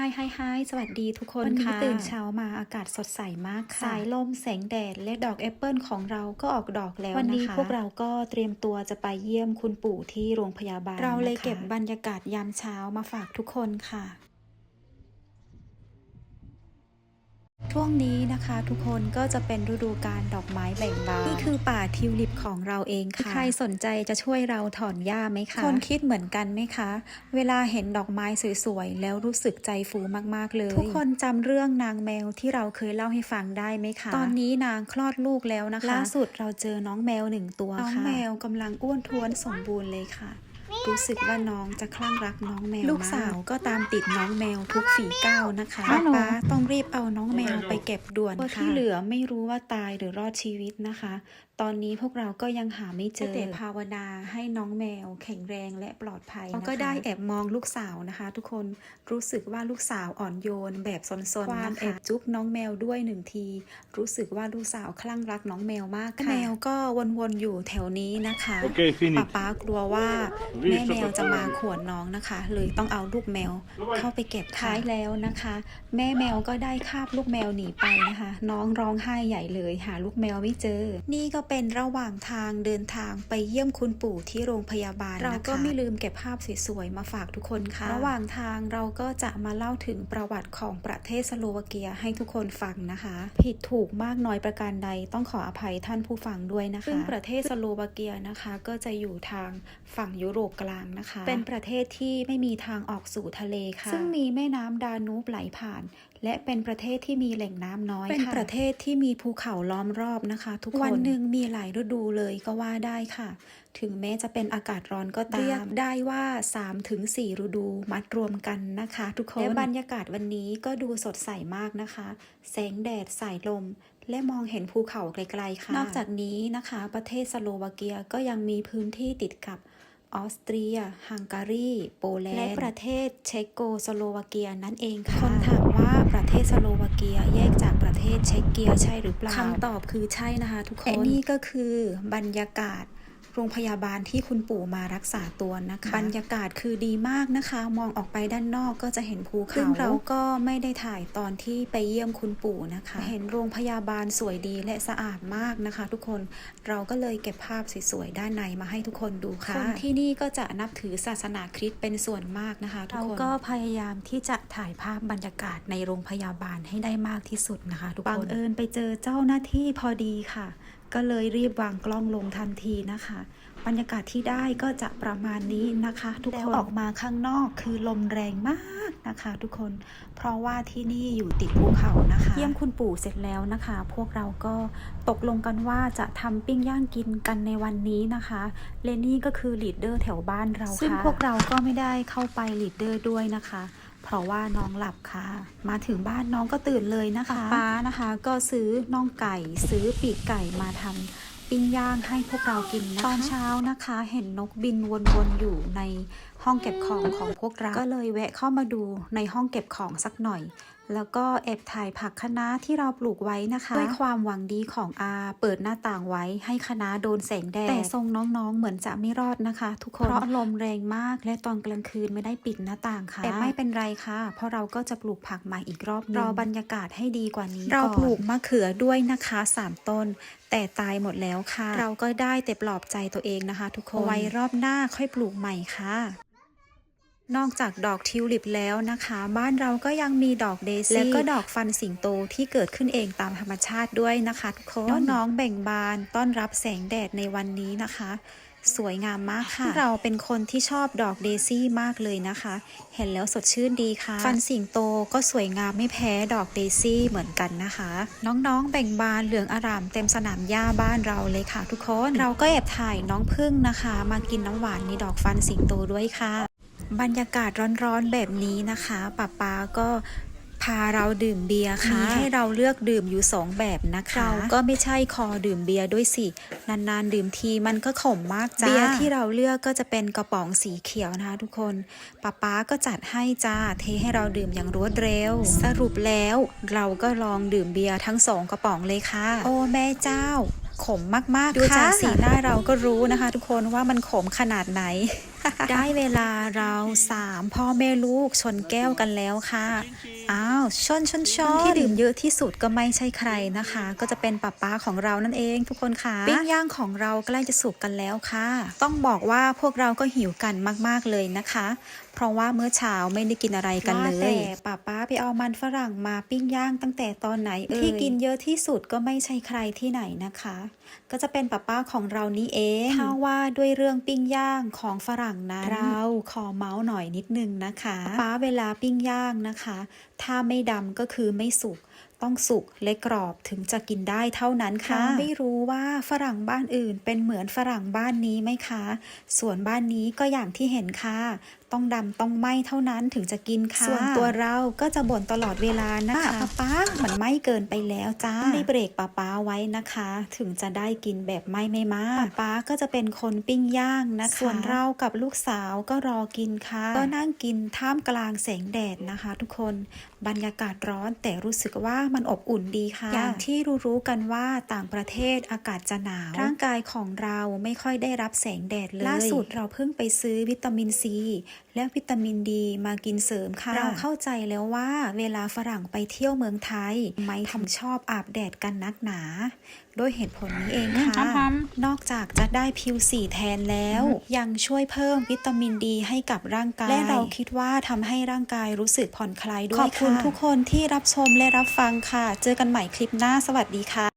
ฮายฮายฮายสวัสดีทุกคนวันนี้ค่ะตื่ตื่นนเช้าเช้ามาอากาศสดใสมากค่ะ สายลมแสงแดด และดอกแอปเปิลของเราก็ออกดอกแล้วนะคะ วันนี้พวกเราก็เตรียมตัวจะไปเยี่ยมคุณปู่ที่โรงพยาบาล เราเลยนะคะเก็บบรรยากาศยามเช้ามาฝากทุกคนค่ะ ช่วงนี้นะคะทุกคนก็จะเป็นฤดูการดอกไม้แบ่งบานนี่คือป่าทิวลิปของเราเองค่ะ ใครสนใจจะช่วยเราถอนหญ้าไหมคะคนคิดเหมือนกันไหมคะ เวลาเห็นดอกไม้สวยๆแล้วรู้สึกใจฟูมากๆเลย ทุกคนจำเรื่องนางแมวที่เราเคยเล่าให้ฟังได้ไหมคะ ตอนนี้นางคลอดลูกแล้วนะคะล่าสุดเราเจอน้องแมวหนึ่งตัวน้องแมวกำลังอ้วนท้วนสมบูรณ์เลยค่ะ รู้สึกว่าน้องจะคลั่งรักน้องแมวลูกสาวก็ตามติดน้องแมวทุกฝีก้าวนะคะฮัลโหลป้าต้องรีบเอาน้องแมวไปเก็บด่วนค่ะค่ะที่เหลือไม่รู้ว่าตายหรือรอดชีวิตนะคะ ตอนนี้พวกเราก็ยังหาไม่เจอแต่ภาวนาให้น้องแมว แข็งแรงและปลอดภัยนะคะก็ได้แอบมองลูกสาวนะคะ ทุกคนรู้สึกว่าลูกสาวอ่อนโยน แบบซนๆความแอบจุ๊บน้องแมวด้วยหนึ่งที รู้สึกว่าลูกสาวคลั่งรักน้องแมวมากค่ะแมวก็วนๆอยู่แถวนี้นะคะ Okay, ป๊า fini. ป๊ากลัวว่าแม่แมวจะมาขวนน้องนะคะ เลยต้องเอาลูกแมวเข้าไปเก็บท้ายแล้วนะคะ แม่แมวก็ได้คาบลูกแมวหนีไปนะคะ น้องร้องไห้ใหญ่เลย หาลูกแมวไม่เจอ นี่ก็เป็นระหว่างทางเดินทางไปเยี่ยมคุณปู่ที่โรงพยาบาลเราก็ไม่ลืมเก็บภาพสวยๆมาฝากทุกคนค่ะ ระหว่างทางเราก็จะมาเล่าถึงประวัติของประเทศสโลวาเกียให้ทุกคนฟังนะคะ ผิดถูกมากน้อยประการใดต้องขออภัยท่านผู้ฟังด้วยนะคะซึ่งประเทศสโลวาเกียนะคะก็จะอยู่ทางฝั่งยุโรปกลางนะคะ เป็นประเทศที่ไม่มีทางออกสู่ทะเลค่ะ ซึ่งมีแม่น้ำดานูบไหลผ่าน และเป็นประเทศที่มีแหล่งน้ำน้อยเป็นประเทศที่มีภูเขาล้อมรอบนะคะ ทุกคนวันหนึ่งมีหลายฤดูเลยก็ว่าได้ค่ะ ถึงแม้จะเป็นอากาศร้อนก็ตาม เรียกได้ว่า 3-4 ฤดูมัดรวมกันนะคะ ทุกคน และบรรยากาศวันนี้ก็ดูสดใสมากนะคะ แสงแดดสายลมและมองเห็นภูเขาไกลๆค่ะ นอกจากนี้นะคะ ประเทศสโลวาเกียก็ยังมีพื้นที่ติดกับ ออสเตรีย ฮังการี โปแลนด์ และประเทศเชโกสโลวาเกียนั่นเองค่ะ คนถามว่าประเทศสโลวาเกียแยกจากประเทศเช็กเกียใช่หรือเปล่าคำตอบคือใช่นะคะทุกคนและนี่ก็คือบรรยากาศ โรงพยาบาลที่คุณปู่มารักษาตัวนะคะบรรยากาศคือดีมากนะคะ มองออกไปด้านนอกก็จะเห็นภูเขาซึ่งเราก็ไม่ได้ถ่ายตอนที่ไปเยี่ยมคุณปู่นะคะ เห็นโรงพยาบาลสวยดีและสะอาดมากนะคะ ทุกคนเราก็เลยเก็บภาพสวยๆด้านในมาให้ทุกคนดูค่ะคนที่นี่ก็จะนับถือศาสนาคริสต์เป็นส่วนมากนะคะทุกคนเราก็พยายามที่จะถ่ายภาพบรรยากาศในโรงพยาบาลให้ได้มากที่สุดนะคะ ทุกคนบังเอิญไปเจอเจ้าหน้าที่พอดีค่ะ ก็เลยรีบวางกล้องลงทันทีนะคะ บรรยากาศที่ได้ก็จะประมาณนี้นะคะ ทุกคนออกมาข้างนอกคือลมแรงมากนะคะ ทุกคนเพราะว่าที่นี่อยู่ติดภูเขานะคะเยี่ยมคุณปู่เสร็จแล้วนะคะ พวกเราก็ตกลงกันว่าจะทำปิ้งย่างกินกันในวันนี้นะคะเลนี่ก็คือลีดเดอร์แถวบ้านเราค่ะซึ่งพวกเราก็ไม่ได้เข้าไปลีดเดอร์ด้วยนะคะ เพราะว่าน้องหลับค่ะ มาถึงบ้านน้องก็ตื่นเลยนะคะป้านะคะ ก็ซื้อน่องไก่ซื้อปีกไก่มาทำปิ้งย่างให้พวกเรากินนะคะตอนเช้านะคะ เห็นนกบินวนๆอยู่ใน ห้องเก็บของของพวกเรา ก็เลยแวะเข้ามาดูในห้องเก็บของสักหน่อย แล้วก็แอบถ่ายผักคะน้าที่เราปลูกไว้นะคะ ด้วยความหวังดีของอา เปิดหน้าต่างไว้ให้คะน้าโดนแสงแดด แต่ทรงน้องๆเหมือนจะไม่รอดนะคะ ทุกคน เพราะลมแรงมากและตอนกลางคืนไม่ได้ปิดหน้าต่างค่ะ แต่ไม่เป็นไรค่ะ เพราะเราก็จะปลูกผักใหม่อีกรอบนึงรอบรรยากาศให้ดีกว่านี้ เราปลูกมะเขือด้วยนะคะสามต้นแต่ตายหมดแล้วค่ะ เราก็ได้แต่ปลอบใจตัวเองนะคะ ทุกคนไว้รอบหน้าค่อยปลูกใหม่ค่ะ นอกจากดอกทิวลิปแล้วนะคะ บ้านเราก็ยังมีดอกเดซี่และก็ดอกฟันสิงโตที่เกิดขึ้นเองตามธรรมชาติด้วยนะคะทุกคนน้องๆแบ่งบานต้อนรับแสงแดดในวันนี้นะคะ สวยงามมากค่ะ เราเป็นคนที่ชอบดอกเดซี่มากเลยนะคะ เห็นแล้วสดชื่นดีค่ะ ฟันสิงโตก็สวยงามไม่แพ้ดอกเดซี่เหมือนกันนะคะ น้องๆแบ่งบานเหลืองอารามเต็มสนามหญ้าบ้านเราเลยค่ะ ทุกคนเราก็แอบถ่ายน้องพึ่งนะคะ มากินน้ำหวานในดอกฟันสิงโตด้วยค่ะ บรรยากาศร้อนๆแบบนี้นะคะป้าป๊าก็พาเราดื่มเบียร์ค่ะมีให้เราเลือกดื่มอยู่สองแบบนะคะ เราก็ไม่ใช่คอดื่มเบียร์ด้วยสิ นานๆดื่มทีมันก็ขมมากจ้า เบียร์ที่เราเลือกก็จะเป็นกระป๋องสีเขียวนะคะทุกคนป้าป๊าก็จัดให้จ้า เทให้เราดื่มอย่างรวดเร็ว สรุปแล้วเราก็ลองดื่มเบียร์ทั้งสองกระป๋องเลยค่ะ โอ้แม่เจ้า ขมมากๆดูจากสีหน้าเราก็รู้นะคะ ทุกคนว่ามันขมขนาดไหน ได้เวลาเราสามพ่อแม่ลูกชนแก้วกันแล้วค่ะ อ้าวชนชนชนที่ดื่มเยอะที่สุดก็ไม่ใช่ใครนะคะ ก็จะเป็นป้าป้าของเรานั่นเอง ทุกคนค่ะปิ้งย่างของเราใกล้จะสุกกันแล้วค่ะ ต้องบอกว่าพวกเราก็หิวกันมากๆเลยนะคะ เพราะว่าเมื่อเช้าไม่ได้กินอะไรกันเลยแต่ป้าป้าไปเอามันฝรั่งมาปิ้งย่างตั้งแต่ตอนไหนเอ่ยที่กินเยอะที่สุดก็ไม่ใช่ใครที่ไหนนะคะ ก็จะเป็นป้าป้าของเรานี่เองถ้าว่าด้วยเรื่องปิ้งย่างของฝรั่งนั้นเราขอเมาส์หน่อยนิดนึงนะคะป้าเวลาปิ้งย่างนะคะถ้าไม่ดำก็คือไม่สุก ต้องสุกและกรอบถึงจะกินได้เท่านั้นค่ะ ไม่รู้ว่าฝรั่งบ้านอื่นเป็นเหมือนฝรั่งบ้านนี้ไหมคะ ส่วนบ้านนี้ก็อย่างที่เห็นค่ะต้องดำต้องไหมเท่านั้นถึงจะกินค่ะ ส่วนตัวเราก็จะบ่นตลอดเวลานะคะป้าป้ามันไหมเกินไปแล้วจ้าได้เบรกป้าป้าไว้นะคะ ถึงจะได้กินแบบไหมไม่มากป้าป้าก็จะเป็นคนปิ้งย่างนะคะส่วนเรากับลูกสาวก็รอกินค่ะ ก็นั่งกินท่ามกลางแสงแดดนะคะ ทุกคนบรรยากาศร้อนแต่รู้สึกว่ามันอบอุ่นดีค่ะ อย่างที่รู้ๆกันว่าต่างประเทศอากาศจะหนาว ร่างกายของเราไม่ค่อยได้รับแสงแดดเลยล่าสุดเราเพิ่งไปซื้อวิตามินซีและวิตามินดีมากินเสริมค่ะ เราเข้าใจแล้วว่าเวลาฝรั่งไปเที่ยวเมืองไทย ไม่ทำชอบอาบแดดกันนักหนาโดยเหตุผลนี้เองค่ะ นอกจากจะได้ผิวสีแทนแล้ว ยังช่วยเพิ่มวิตามินดีให้กับร่างกาย และเราคิดว่าทำให้ร่างกายรู้สึกผ่อนคลายด้วยขอบคุณทุกคนที่รับชมและรับฟังค่ะ เจอกันใหม่คลิปหน้าสวัสดีค่ะ